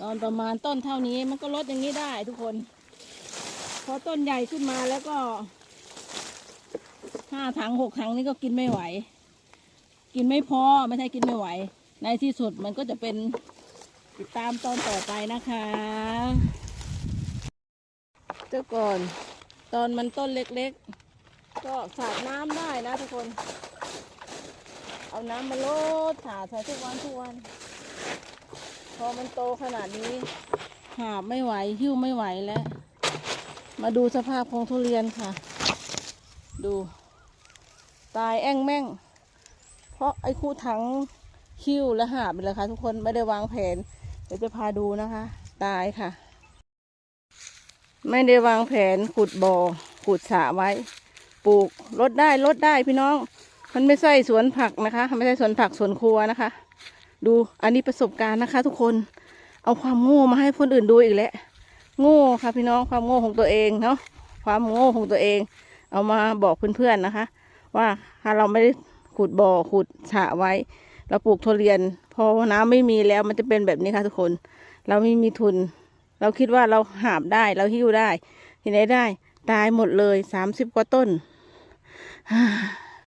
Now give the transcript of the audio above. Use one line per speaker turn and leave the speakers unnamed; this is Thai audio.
ตอนประมาณต้นเท่านี้มันก็ลดอย่างนี้ได้ทุกคน พอต้นใหญ่ขึ้นมาแล้วก็ห้าถังหกถังนี่ก็กินไม่ไหว กินไม่พอไม่ใช่กินไม่ไหว ในที่สุดมันก็จะเป็นติดตามตอนต่อไปนะคะเจ้าก่อนตอนมันต้นเล็กๆ ก็สาดน้ำได้นะทุกคน เอาน้ำมาลดสาดใส่ทุกวันทุกวัน อมันโตขนาดนี้ หาบไม่ไหว หิ้วไม่ไหวแล้ว มาดูสภาพของทุเรียนค่ะ ดู ตายแอ่งแม่ง เพราะไอ้คู่ถังหิ้วและหาบไปเลยค่ะทุกคนไม่ได้วางแผน เดี๋ยวจะพาดูนะคะ ตายค่ะ ไม่ได้วางแผนขุดบ่อขุดสระไว้ ปลูกลดได้ลดได้พี่น้อง มันไม่ใช่สวนผักนะคะ ไม่ใช่สวนผักสวนครัวนะคะ ดูอันนี้ประสบการณ์นะคะ ทุกคนเอาความโง่มาให้คนอื่นดูอีกแล้วโง่ค่ะพี่น้องความโง่ของตัวเองเนาะความโง่ของตัวเอง เอามาบอกเพื่อนๆนะคะ ว่าถ้าเราไม่ได้ขุดบ่อขุดสระไว้ เราปลูกทุเรียน พอน้ำไม่มีแล้วมันจะเป็นแบบนี้ค่ะทุกคน เราไม่มีทุน เราคิดว่าเราหาบได้เราหิ้วได้ ที่ไหนได้ ตายหมดเลยสามสิบกว่าต้น